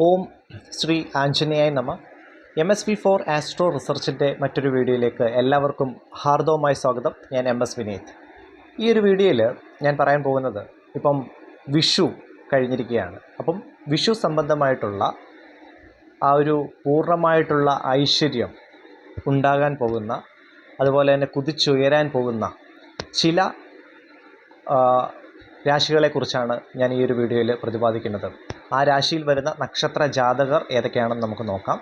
ഓം ശ്രീ ആഞ്ജനേയായ നമ. M S V four astro റിസർച്ചിന്റെ മറ്റൊരു വീഡിയോയിലേക്ക് എല്ലാവർക്കും ഹാർദവമായ സ്വാഗതം. ഞാൻ എം എസ് വിനീത്. ഈ ഒരു വീഡിയോയിൽ ഞാൻ പറയാൻ പോകുന്നത് ഇപ്പം വിഷു കഴിഞ്ഞിരിക്കുകയാണ്. അപ്പം വിഷു സംബന്ധമായിട്ടുള്ള ആ ഒരു പൂർണമായിട്ടുള്ള ഐശ്വര്യം ഉണ്ടാകാൻ പോകുന്ന അതുപോലെ തന്നെ കുതിച്ചുയരാൻ പോകുന്ന ചില രാശികളെക്കുറിച്ചാണ് ഞാൻ ഈ ഒരു വീഡിയോയിൽ പ്രതിപാദിക്കുന്നത്. ആ രാശിയിൽ വരുന്ന നക്ഷത്ര ജാതകർ ഏതൊക്കെയാണെന്ന് നമുക്ക് നോക്കാം.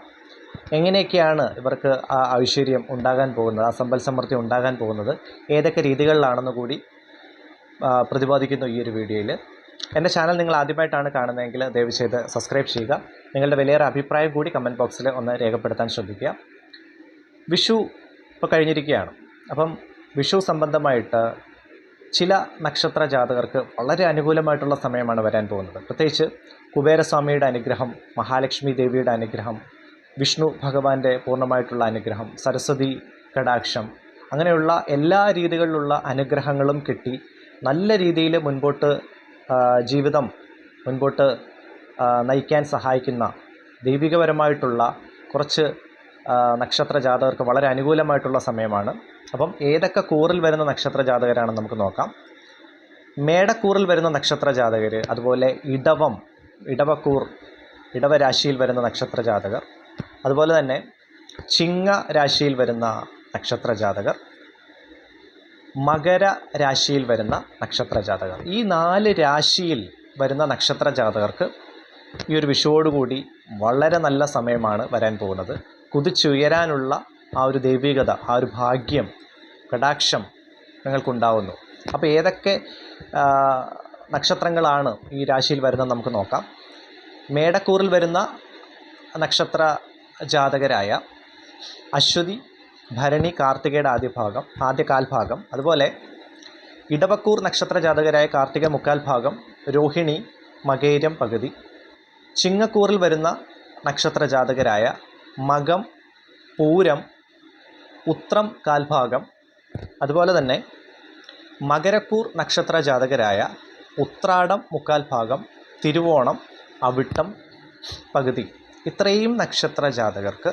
എങ്ങനെയൊക്കെയാണ് ഇവർക്ക് ആ ഐശ്വര്യം ഉണ്ടാകാൻ പോകുന്നത് ആ സമ്പൽ സമൃദ്ധി ഉണ്ടാകാൻ പോകുന്നത് ഏതൊക്കെ രീതികളിലാണെന്ന് കൂടി പ്രതിപാദിക്കുന്നു ഈ ഒരു വീഡിയോയിൽ എന്റെ ചാനൽ നിങ്ങൾ ആദ്യമായിട്ടാണ് കാണുന്നതെങ്കിൽ ദയവ് ചെയ്ത് സബ്സ്ക്രൈബ് ചെയ്യുക. നിങ്ങളുടെ വിലയേറെ അഭിപ്രായം കൂടി കമന്റ് ബോക്സിൽ ഒന്ന് രേഖപ്പെടുത്താൻ ശ്രദ്ധിക്കുക. വിഷു ഇപ്പോൾ കഴിഞ്ഞിരിക്കുകയാണ്. അപ്പം വിഷു സംബന്ധമായിട്ട് ചില നക്ഷത്ര ജാതകർക്ക് വളരെ അനുകൂലമായിട്ടുള്ള സമയമാണ് വരാൻ പോകുന്നത്. പ്രത്യേകിച്ച് കുബേരസ്വാമിയുടെ അനുഗ്രഹം മഹാലക്ഷ്മി ദേവിയുടെ അനുഗ്രഹം വിഷ്ണു ഭഗവാന്റെ പൂർണമായിട്ടുള്ള അനുഗ്രഹം സരസ്വതി കടാക്ഷം അങ്ങനെയുള്ള എല്ലാ രീതികളിലുള്ള അനുഗ്രഹങ്ങളും കിട്ടി നല്ല രീതിയിൽ മുൻപോട്ട് ജീവിതം മുൻപോട്ട് നയിക്കാൻ സഹായിക്കുന്ന ദൈവികപരമായിട്ടുള്ള കുറച്ച് നക്ഷത്ര ജാതകർക്ക് വളരെ അനുകൂലമായിട്ടുള്ള സമയമാണ്. അപ്പം ഏതൊക്കെ കൂറിൽ വരുന്ന നക്ഷത്ര ജാതകരാണെന്ന് നമുക്ക് നോക്കാം. മേടക്കൂറിൽ വരുന്ന നക്ഷത്ര ജാതകർ അതുപോലെ ഇടവം ഇടവക്കൂർ ഇടവരാശിയിൽ വരുന്ന നക്ഷത്ര ജാതകർ അതുപോലെ തന്നെ ചിങ്ങ രാശിയിൽ വരുന്ന നക്ഷത്ര ജാതകർ മകര രാശിയിൽ വരുന്ന നക്ഷത്ര ജാതകർ. ഈ നാല് രാശിയിൽ വരുന്ന നക്ഷത്ര ജാതകർക്ക് ഈ ഒരു വിഷുവോടുകൂടി വളരെ നല്ല സമയമാണ് വരാൻ പോകുന്നത്. കുതിച്ചുയരാനുള്ള ആ ഒരു ദൈവികത ആ ഒരു ഭാഗ്യം കടാക്ഷം നിങ്ങൾക്കുണ്ടാവുന്നു. അപ്പോൾ ഏതൊക്കെ നക്ഷത്രങ്ങളാണ് ഈ രാശിയിൽ വരുന്നത് നമുക്ക് നോക്കാം. മേടക്കൂറിൽ വരുന്ന നക്ഷത്ര ജാതകരായ അശ്വതി ഭരണി കാർത്തികയുടെ ആദ്യ ഭാഗം ആദ്യ കാൽഭാഗം അതുപോലെ ഇടവക്കൂർ നക്ഷത്ര ജാതകരായ കാർത്തിക മുക്കാൽ ഭാഗം രോഹിണി മകേരം പകുതി ചിങ്ങക്കൂറിൽ വരുന്ന നക്ഷത്ര ജാതകരായ മകം പൂരം ഉത്രം കാൽഭാഗം അതുപോലെ തന്നെ മകരക്കൂർ നക്ഷത്ര ജാതകരായ ഉത്രാടം മുക്കാൽ ഭാഗം തിരുവോണം അവിട്ടം പകുതി. ഇത്രയും നക്ഷത്ര ജാതകർക്ക്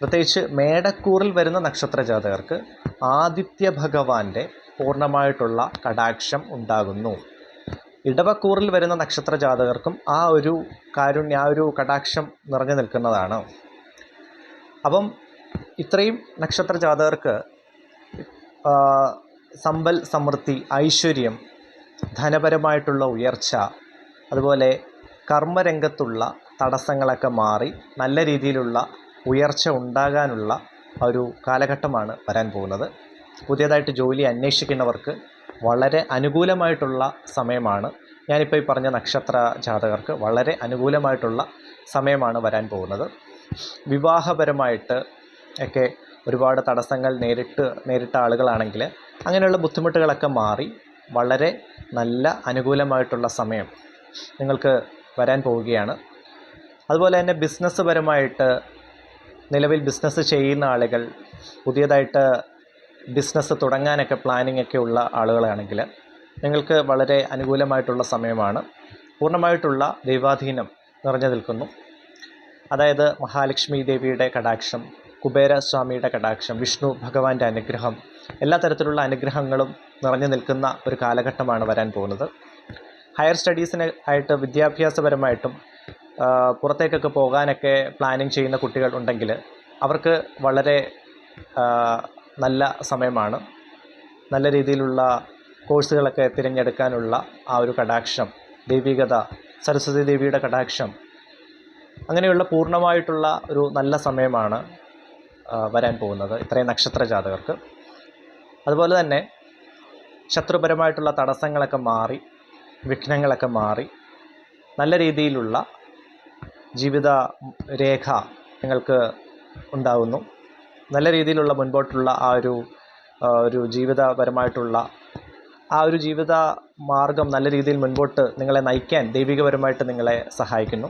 പ്രത്യേകിച്ച് മേടക്കൂറിൽ വരുന്ന നക്ഷത്ര ജാതകർക്ക് ആദിത്യ ഭഗവാന്റെ പൂർണമായിട്ടുള്ള കടാക്ഷം ഉണ്ടാകുന്നു. ഇടവക്കൂറിൽ വരുന്ന നക്ഷത്ര ജാതകർക്കും ആ ഒരു കാരുണ്യ ആ ഒരു കടാക്ഷം നിറഞ്ഞു നിൽക്കുന്നതാണ്. അപ്പം ഇത്രയും നക്ഷത്ര ജാതകർക്ക് സമ്പൽ സമൃദ്ധി ഐശ്വര്യം ധനപരമായിട്ടുള്ള ഉയർച്ച അതുപോലെ കർമ്മരംഗത്തുള്ള തടസ്സങ്ങളൊക്കെ മാറി നല്ല രീതിയിലുള്ള ഉയർച്ച ഉണ്ടാകാനുള്ള ഒരു കാലഘട്ടമാണ് വരാൻ പോകുന്നത്. പുതിയതായിട്ട് ജോലി അന്വേഷിക്കുന്നവർക്ക് വളരെ അനുകൂലമായിട്ടുള്ള സമയമാണ്. ഞാനിപ്പോൾ ഈ പറഞ്ഞ നക്ഷത്ര ജാതകർക്ക് വളരെ അനുകൂലമായിട്ടുള്ള സമയമാണ് വരാൻ പോകുന്നത്. വിവാഹപരമായിട്ട് ഒക്കെ ഒരുപാട് തടസ്സങ്ങൾ നേരിട്ട് നേരിട്ട ആളുകളാണെങ്കിൽ അങ്ങനെയുള്ള ബുദ്ധിമുട്ടുകളൊക്കെ മാറി വളരെ നല്ല അനുകൂലമായിട്ടുള്ള സമയം നിങ്ങൾക്ക് വരാൻ പോവുകയാണ്. അതുപോലെ തന്നെ ബിസിനസ് പരമായിട്ട് നിലവിൽ ബിസിനസ് ചെയ്യുന്ന ആളുകൾ പുതിയതായിട്ട് ബിസിനസ് തുടങ്ങാനൊക്കെ പ്ലാനിംഗ് ഒക്കെ ഉള്ള ആളുകളാണെങ്കിൽ നിങ്ങൾക്ക് വളരെ അനുകൂലമായിട്ടുള്ള സമയമാണ്. പൂർണമായിട്ടുള്ള ദൈവാധീനം നിറഞ്ഞു നിൽക്കുന്നു. അതായത് മഹാലക്ഷ്മി ദേവിയുടെ കടാക്ഷം കുബേരസ്വാമിയുടെ കടാക്ഷം വിഷ്ണു ഭഗവാന്റെ അനുഗ്രഹം എല്ലാ തരത്തിലുള്ള അനുഗ്രഹങ്ങളും നിറഞ്ഞു നിൽക്കുന്ന ഒരു കാലഘട്ടമാണ് വരാൻ പോകുന്നത്. ഹയർ സ്റ്റഡീസിന് ആയിട്ട് വിദ്യാഭ്യാസപരമായിട്ടും പുറത്തേക്കൊക്കെ പോകാനൊക്കെ പ്ലാനിങ് ചെയ്യുന്ന കുട്ടികൾ ഉണ്ടെങ്കിൽ അവർക്ക് വളരെ നല്ല സമയമാണ്. നല്ല രീതിയിലുള്ള കോഴ്സുകളൊക്കെ തിരഞ്ഞെടുക്കാനുള്ള ആ ഒരു കടാക്ഷം ദൈവികത സരസ്വതി ദേവിയുടെ കടാക്ഷം അങ്ങനെയുള്ള പൂർണമായിട്ടുള്ള ഒരു നല്ല സമയമാണ് വരാൻ പോകുന്നത് ഇത്രയും നക്ഷത്ര ജാതകർക്ക്. അതുപോലെ തന്നെ ശത്രുപരമായിട്ടുള്ള തടസ്സങ്ങളൊക്കെ മാറി വിഘ്നങ്ങളൊക്കെ മാറി നല്ല രീതിയിലുള്ള ജീവിത രേഖ നിങ്ങൾക്ക് ഉണ്ടാകുന്നു നല്ല രീതിയിലുള്ള മുൻപോട്ടുള്ള ആ ഒരു ഒരു ജീവിതപരമായിട്ടുള്ള ആ ഒരു ജീവിത മാർഗം നല്ല രീതിയിൽ മുൻപോട്ട് നിങ്ങളെ നയിക്കാൻ ദൈവികപരമായിട്ട് നിങ്ങളെ സഹായിക്കുന്നു.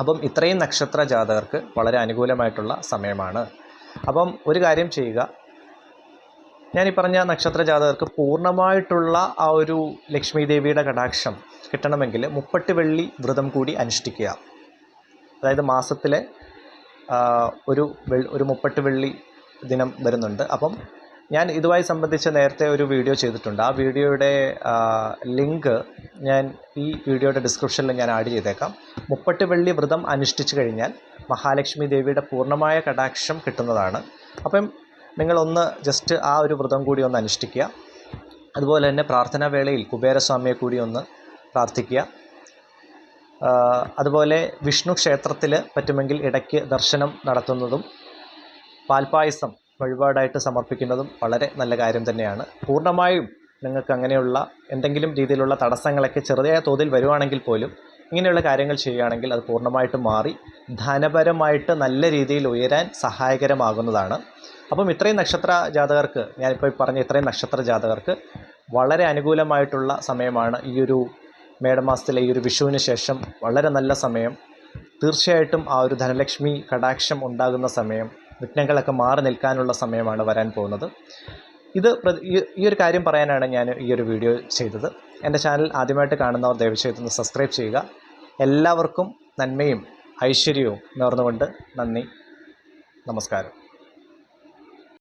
അപ്പം ഇത്രയും നക്ഷത്ര ജാതകർക്ക് വളരെ അനുകൂലമായിട്ടുള്ള സമയമാണ്. അപ്പം ഒരു കാര്യം ചെയ്യുക. ഞാൻ ഈ പറഞ്ഞ നക്ഷത്ര ജാതകർക്ക് പൂർണമായിട്ടുള്ള ആ ഒരു ലക്ഷ്മി ദേവിയുടെ കടാക്ഷം കിട്ടണമെങ്കിൽ മുപ്പട്ട് വെള്ളി വ്രതം കൂടി അനുഷ്ഠിക്കുക. അതായത് മാസത്തിലെ ഒരു ഒരു മുപ്പട്ട് വെള്ളി ദിനം വരുന്നുണ്ട്. അപ്പം ഞാൻ ഇതുമായി സംബന്ധിച്ച് നേരത്തെ ഒരു വീഡിയോ ചെയ്തിട്ടുണ്ട്. ആ വീഡിയോയുടെ ലിങ്ക് ഞാൻ ഈ വീഡിയോയുടെ ഡിസ്ക്രിപ്ഷനിൽ ഞാൻ ആഡ് ചെയ്തേക്കാം. മുപ്പട്ട് വെള്ളി വ്രതം അനുഷ്ഠിച്ചു കഴിഞ്ഞാൽ മഹാലക്ഷ്മി ദേവിയുടെ പൂർണമായ കടാക്ഷം കിട്ടുന്നതാണ്. അപ്പം നിങ്ങളൊന്ന് ജസ്റ്റ് ആ ഒരു വ്രതം കൂടി ഒന്ന് അനുഷ്ഠിക്കുക. അതുപോലെ തന്നെ പ്രാർത്ഥനാ വേളയിൽ കുബേരസ്വാമിയെ കൂടി ഒന്ന് പ്രാർത്ഥിക്കുക. അതുപോലെ വിഷ്ണു ക്ഷേത്രത്തിൽ പറ്റുമെങ്കിൽ ഇടയ്ക്ക് ദർശനം നടത്തുന്നതും പാൽപ്പായസം വഴിപാടായിട്ട് സമർപ്പിക്കുന്നതും വളരെ നല്ല കാര്യം തന്നെയാണ്. പൂർണമായും നിങ്ങൾക്ക് അങ്ങനെയുള്ള എന്തെങ്കിലും രീതിയിലുള്ള തടസ്സങ്ങളൊക്കെ ചെറിയ തോതിൽ വരുവാണെങ്കിൽ പോലും ഇങ്ങനെയുള്ള കാര്യങ്ങൾ ചെയ്യുകയാണെങ്കിൽ അത് പൂർണമായിട്ടും മാറി ധനപരമായിട്ട് നല്ല രീതിയിൽ ഉയരാൻ സഹായകരമാകുന്നതാണ്. അപ്പം ഇത്രയും നക്ഷത്ര ജാതകർക്ക് ഞാനിപ്പോൾ പറഞ്ഞ ഇത്രയും നക്ഷത്ര ജാതകർക്ക് വളരെ അനുകൂലമായിട്ടുള്ള സമയമാണ് ഈ ഒരു മേടമാസത്തിലെ ഈ ഒരു വിഷുവിന് ശേഷം വളരെ നല്ല സമയം. തീർച്ചയായിട്ടും ആ ഒരു ധനലക്ഷ്മി കടാക്ഷം ഉണ്ടാകുന്ന സമയം വിഘ്നങ്ങളൊക്കെ മാറി നിൽക്കാനുള്ള സമയമാണ് വരാൻ പോകുന്നത്. ഇത് ഈ- ഒരു കാര്യം പറയാനാണ് ഞാൻ ഈ ഒരു വീഡിയോ ചെയ്തത്. എന്റെ ചാനൽ ആദ്യമായിട്ട് കാണുന്നവർ ദയവ് ചെയ്തൊന്ന് സബ്സ്ക്രൈബ് ചെയ്യുക. എല്ലാവർക്കും നന്മയും ഐശ്വര്യവും നേർന്നുകൊണ്ട് നന്ദി. നമസ്കാരം.